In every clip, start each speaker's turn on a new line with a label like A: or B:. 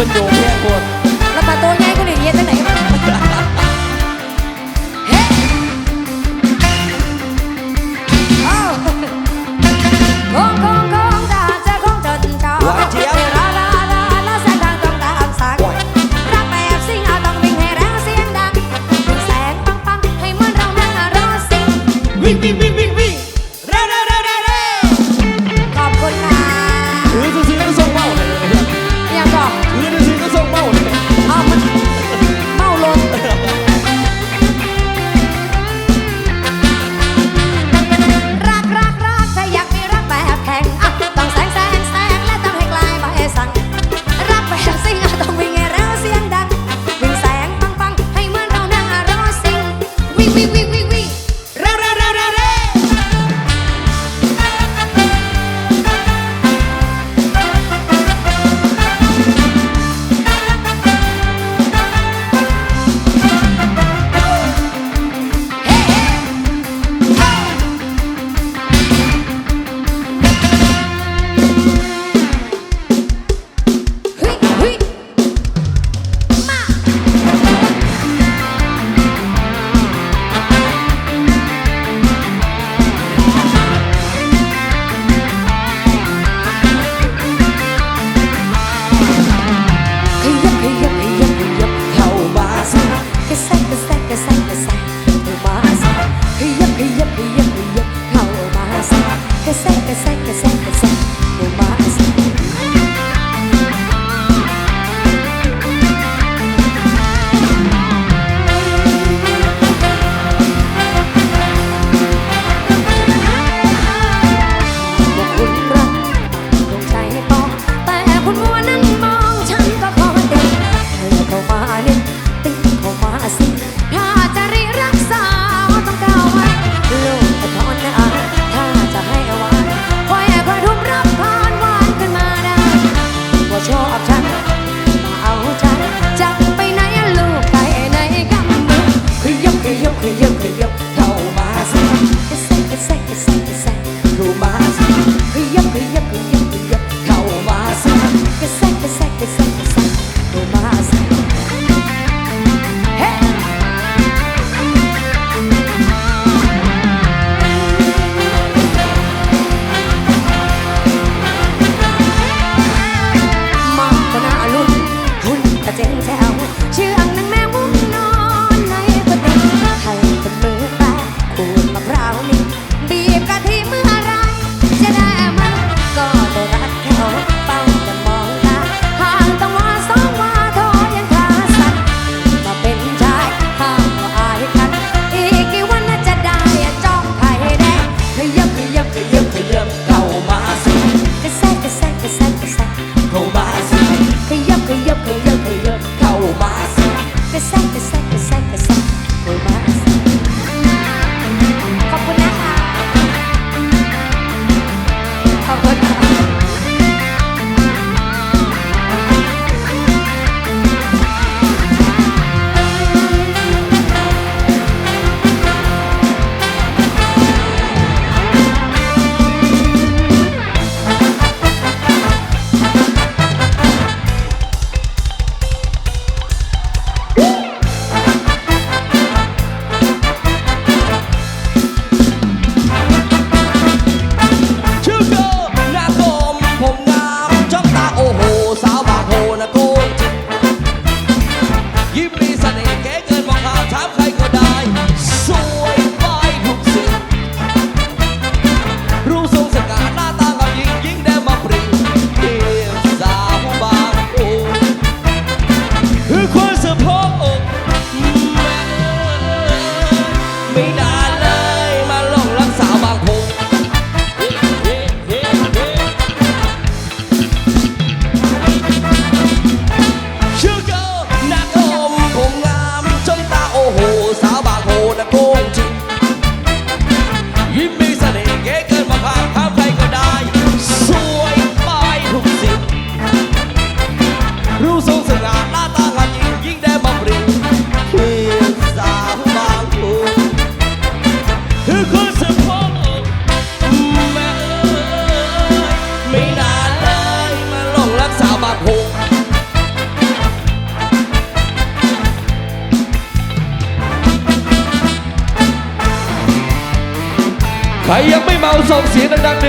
A: เป็นโ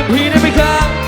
A: and Peter become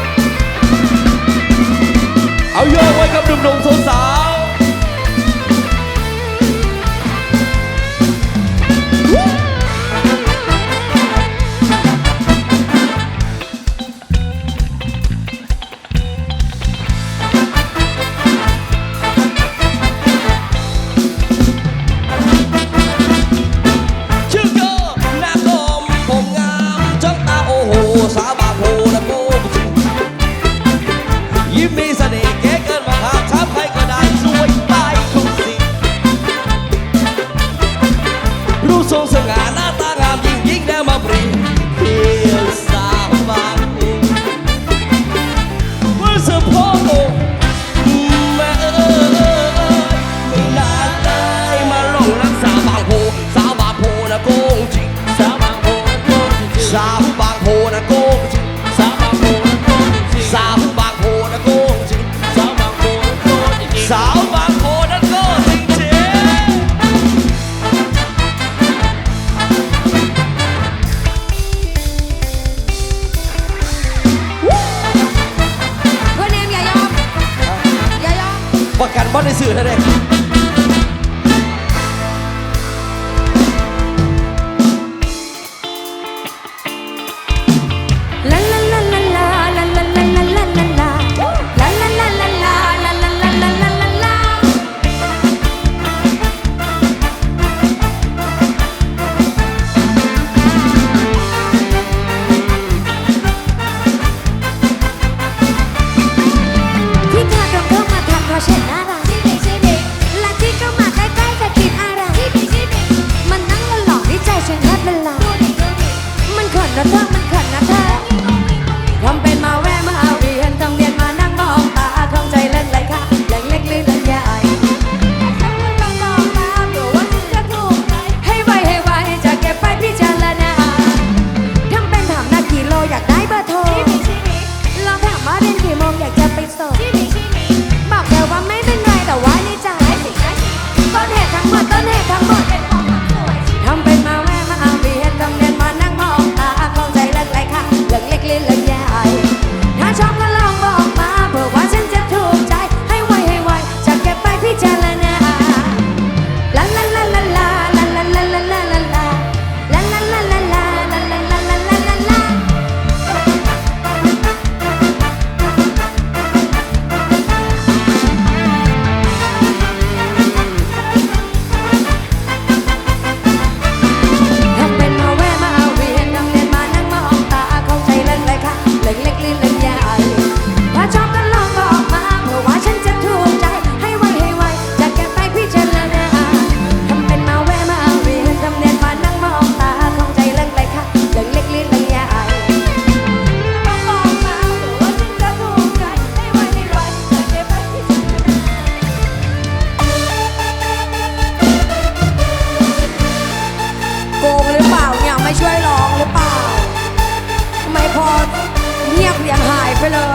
A: Hello.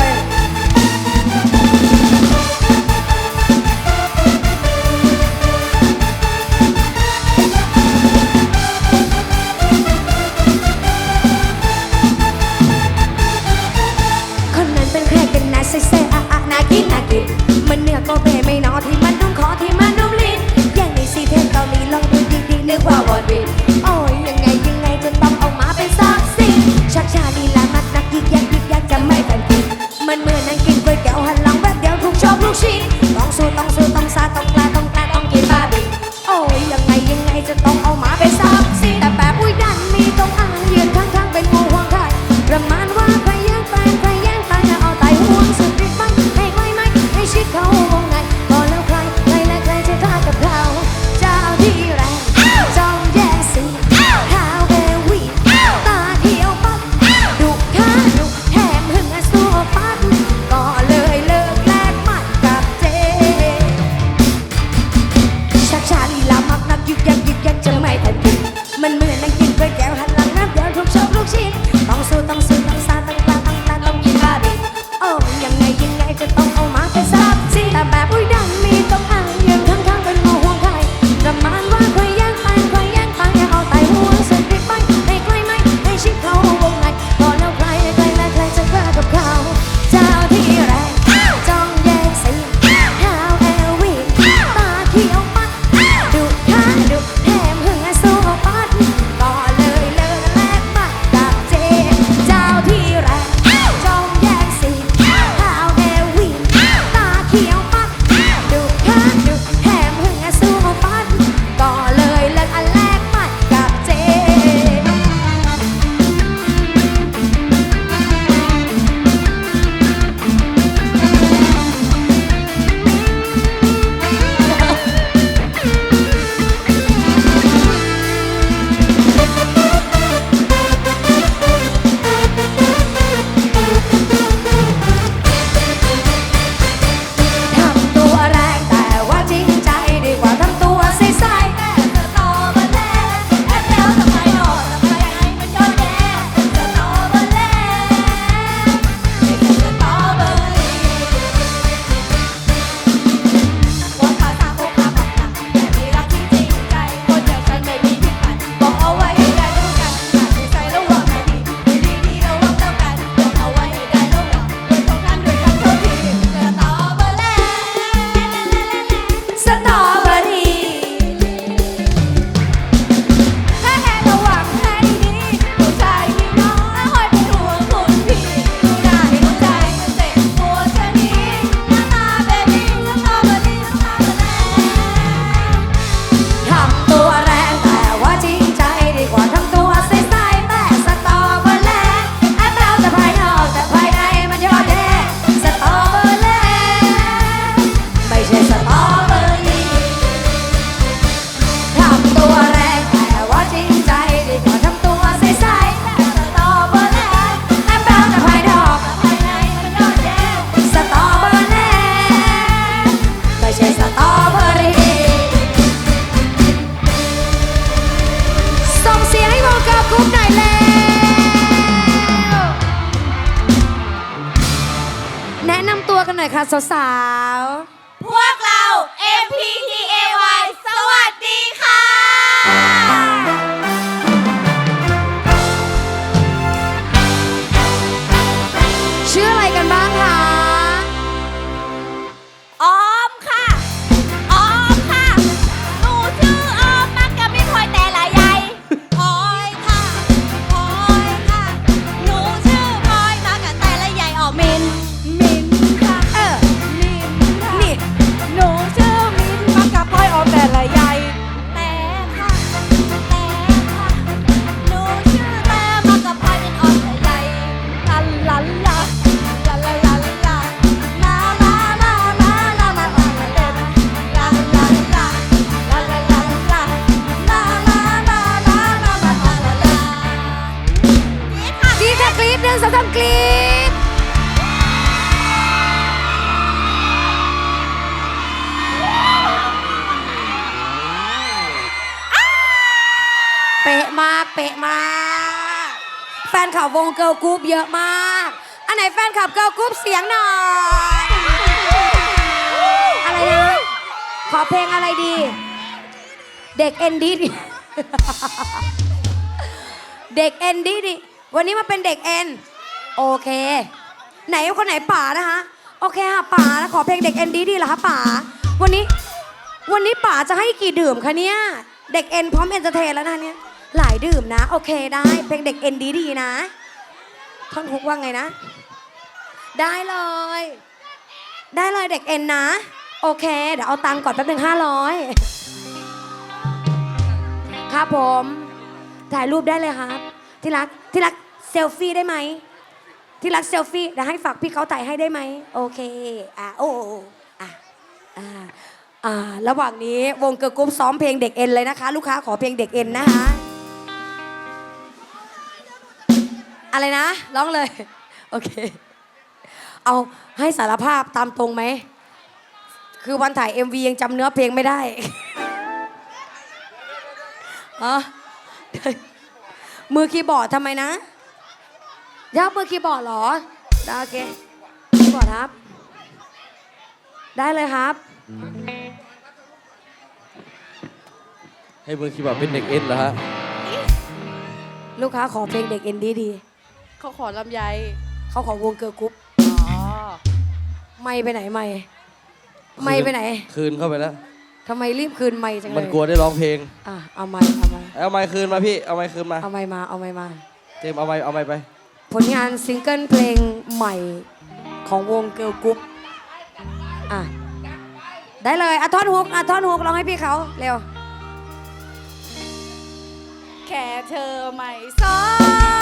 A: สาว ร์ลกรุ๊ปเยอะมาก อันไหนแฟนคลับเกิร์ลกรุ๊ปเสียงหน่อย อะไรนะ ขอเพลงอะไรดี เด็กเอ็นดีดิเด็กเอ็นดีดิวันนี้มาเป็นเด็กเอ็นโอเค ไหนคนไหนป่านะคะโอเคค่ะป่าขอเพลงเด็กเอ็นดีดีเหรอคะป่าวันนี้วันนี้ป่าจะให้กี่ดื่มคะเนี่ยเด็กเอ็นพร้อมเอนเตอร์เทนแล้วนะเนี่ยหลายดื่มนะ โอเคได้เพลงเด็กเอ็นดีดีนะ ท่อนฮุกว่าไงนะ ได้เลย ได้เลยเด็กเอ็นนะ โอเค เดี๋ยวเอาตังค์ก่อนแป๊บหนึ่งห้าร้อยครับผม ถ่ายรูปได้เลยครับ ที่รักที่รักเซลฟี่ได้ไหม ที่รักเซลฟี่เดี๋ยวให้ฝากพี่เขาถ่ายให้ได้ไหม โอเค อะโอ้อะอ่าอ่าระหว่างนี้วงเกิร์ลกรุ๊ปซ้อมเพลงเด็กเอ็นเลยนะคะ ลูกค้าขอเพลงเด็กเอ็นนะคะ อะไรนะ ร้องเลย โอเค เอาให้สารภาพตามตรงไหม คือวันถ่าย MV ยังจำเนื้อเพลงไม่ได้ฮะมือคีย์บอร์ดทำไมนะยับมือคีย์บอร์ดเหรอ ได้โอเคคีย์บอร์ดครับ ได้เลยครับ
B: ให้มือคีย์บอร์ดเป็นเด็กเอ็นเหรอฮะ
A: ลูกค้าขอเพลงเด็กเอ็นดีดี
C: เขาขอลำไย
A: ๆเขาขอวงเกิร์ลกรุ๊ป
C: อ๋อ
A: ไม่ไปไหนไม่ไม่ไปไหน
B: คืนเข้าไปแล้ว
A: ทำไมรีบคืนไม่จังเลย
B: มันกลัวได้ร้องเพลง
A: อะเอาไม่เอาไม่
B: เอาไมค์คืนมาพี่ เอาไมค์คืนมา
A: เอาไม่มาเอาไม่มา
B: เจมส์เอาไมค์เอาไมค์ไป
A: ผลงานซิงเกิลเพลงใหม่ของวงเกิร์ลกรุ๊ปอะได้เลยอะท่อนฮุกอะท่อนฮุกร้องให้พี่เขาเร็ว
C: แค่เธอไม่สน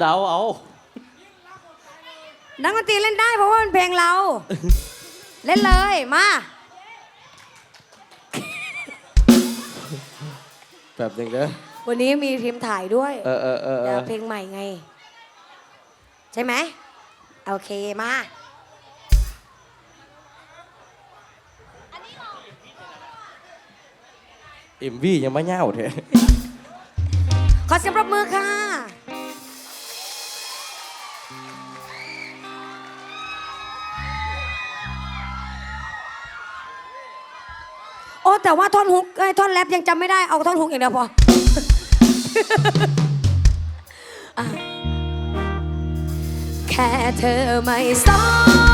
C: เดาเอา นักดน
A: ตรีเล่นได้
B: เพ
A: ราะว่ามันเพลงเรา เล่นเลยมา
B: แบบหนึ่งเด้อ
A: วันนี้มีทีมถ่ายด้วย
B: เออเออเออเอ
A: เดี๋ยว
B: อ
A: เพลงใหม่ไง ใช่ไหมโอเคมา
B: เอ็มวียังไม่เง่าเถอะ
A: ขอเสียงปรบมือค่ะ อ้แต่ว่าท่อนฮุกไอ้ยท่อนแรปยังจำไม่ได้เอาท่อนฮุกอย่างเดียวพออะแค่เธอไม่สน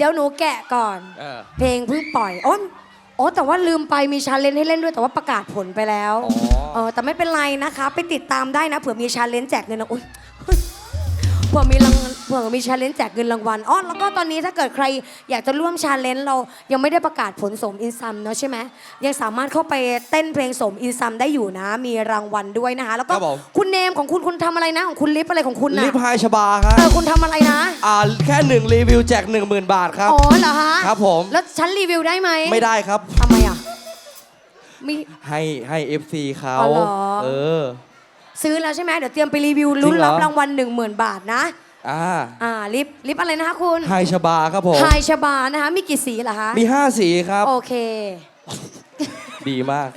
A: เดี๋ยวหนูแกะก่อน
B: เออ
A: เพลงเพิ่งปล่อยอ๋ออ๋อแต่ว่าลืมไปมีชาเลนจ์ให้เล่นด้วยแต่ว่าประกาศผลไปแล้ว
B: อ๋อ
A: เออแต่ไม่เป็นไรนะคะ ไปติดตามได้นะเผื่อมีชาเลนจ์แจกเงินรางวัลเฮ้ยเผื่อมีราง เผื่อมีชาเลนจ์แจกเงินรางวัลอ๋อแล้วก็ตอนนี้ถ้าเกิดใครอยากจะร่วมชาเลนจ์เรายังไม่ได้ประกาศผลสมอินซัมเนาะใช่ไหมยังสามารถเข้าไปเต้นเพลงสมอินซัมได้อยู่นะ มีรางวัลด้วยนะคะ แล้วก็
B: ครับผม
A: คุณเนมของคุณคุณทำอะไรนะของคุณลิฟอะไรของคุณนะ
B: ลิฟต์ไฮชบาครับ
A: เออคุณทำอะไรนะ
B: อ่าแค่หนึ่งรีวิวแจกหนึ่งหมื่นบาทครับ
A: อ๋อเหรอฮะ
B: ครับผม
A: แล้วฉันรีวิวได้ไหม
B: ไม่ได้ครับ
A: ทำไมอะมี
B: ให้ให้ FC เขา
A: อ๋อเหรอ
B: เออ
A: ซื้อแล้วใช่ไหมเดี๋ยวเตรียมไปรีวิวลุ้น
B: จริงเหรอ
A: รับรางวัลหนึ่งหมื่นบาทนะ
B: อ่า
A: อ่าลิฟต์ลิฟต์อะไรนะคะคุณ
B: ไฮชบาครับผม
A: ไฮชบานะคะมีกี่สีเหรอคะ
B: มี 5 สีครับ
A: โอเค
B: ดีมาก